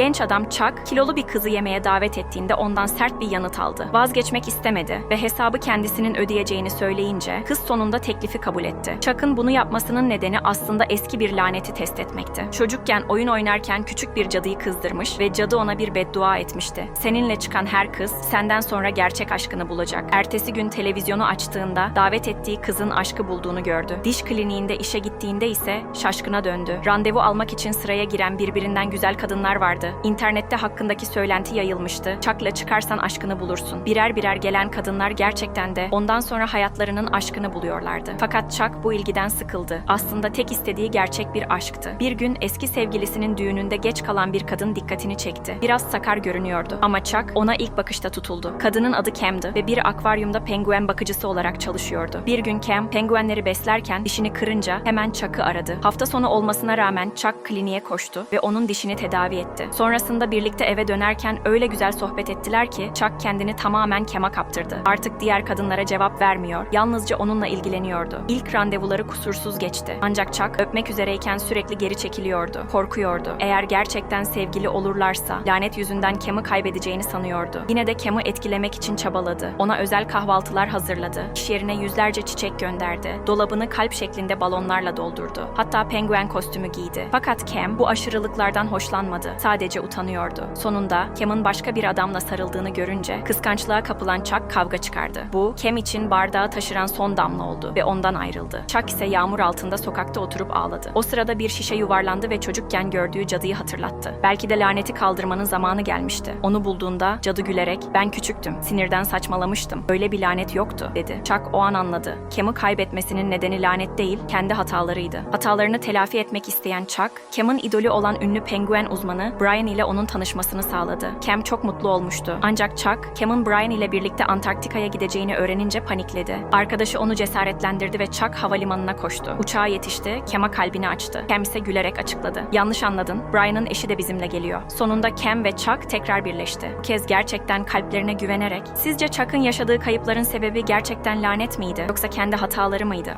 Genç adam Chuck, kilolu bir kızı yemeğe davet ettiğinde ondan sert bir yanıt aldı. Vazgeçmek istemedi ve hesabı kendisinin ödeyeceğini söyleyince kız sonunda teklifi kabul etti. Chuck'ın bunu yapmasının nedeni aslında eski bir laneti test etmekti. Çocukken oyun oynarken küçük bir cadıyı kızdırmış ve cadı ona bir beddua etmişti. Seninle çıkan her kız senden sonra gerçek aşkını bulacak. Ertesi gün televizyonu açtığında davet ettiği kızın aşkı bulduğunu gördü. Diş kliniğinde işe gittiğinde ise şaşkına döndü. Randevu almak için sıraya giren birbirinden güzel kadınlar vardı. İnternette hakkındaki söylenti yayılmıştı. Chuck'la çıkarsan aşkını bulursun. Birer birer gelen kadınlar gerçekten de ondan sonra hayatlarının aşkını buluyorlardı. Fakat Chuck bu ilgiden sıkıldı. Aslında tek istediği gerçek bir aşktı. Bir gün eski sevgilisinin düğününde geç kalan bir kadın dikkatini çekti. Biraz sakar görünüyordu ama Chuck ona ilk bakışta tutuldu. Kadının adı Cam'dı ve bir akvaryumda penguen bakıcısı olarak çalışıyordu. Bir gün Cam penguenleri beslerken dişini kırınca hemen Chuck'ı aradı. Hafta sonu olmasına rağmen Chuck kliniğe koştu ve onun dişini tedavi etti. Sonrasında birlikte eve dönerken öyle güzel sohbet ettiler ki Chuck kendini tamamen Cam'a kaptırdı. Artık diğer kadınlara cevap vermiyor, yalnızca onunla ilgileniyordu. İlk randevuları kusursuz geçti. Ancak Chuck öpmek üzereyken sürekli geri çekiliyordu. Korkuyordu. Eğer gerçekten sevgili olurlarsa lanet yüzünden Cam'ı kaybedeceğini sanıyordu. Yine de Cam'ı etkilemek için çabaladı. Ona özel kahvaltılar hazırladı. İş yerine yüzlerce çiçek gönderdi. Dolabını kalp şeklinde balonlarla doldurdu. Hatta penguen kostümü giydi. Fakat Cam bu aşırılıklardan hoşlanmadı. Sadece utanıyordu. Sonunda Cam'ın başka bir adamla sarıldığını görünce kıskançlığa kapılan Chuck kavga çıkardı. Bu Cam için bardağı taşıran son damla oldu ve ondan ayrıldı. Chuck ise yağmur altında sokakta oturup ağladı. O sırada bir şişe yuvarlandı ve çocukken gördüğü cadıyı hatırlattı. Belki de laneti kaldırmanın zamanı gelmişti. Onu bulduğunda cadı gülerek ben küçüktüm, sinirden saçmalamıştım. Öyle bir lanet yoktu dedi. Chuck o an anladı. Cam'ı kaybetmesinin nedeni lanet değil, kendi hatalarıydı. Hatalarını telafi etmek isteyen Chuck, Cam'ın idolü olan ünlü penguen uzmanı Brian ile onun tanışmasını sağladı. Cam çok mutlu olmuştu. Ancak Chuck, Cam'ın Brian ile birlikte Antarktika'ya gideceğini öğrenince panikledi. Arkadaşı onu cesaretlendirdi ve Chuck havalimanına koştu. Uçağa yetişti, Cam'a kalbini açtı. Cam ise gülerek açıkladı. Yanlış anladın, Brian'ın eşi de bizimle geliyor. Sonunda Cam ve Chuck tekrar birleşti. Bu kez gerçekten kalplerine güvenerek, sizce Chuck'ın yaşadığı kayıpların sebebi gerçekten lanet miydi? Yoksa kendi hataları mıydı?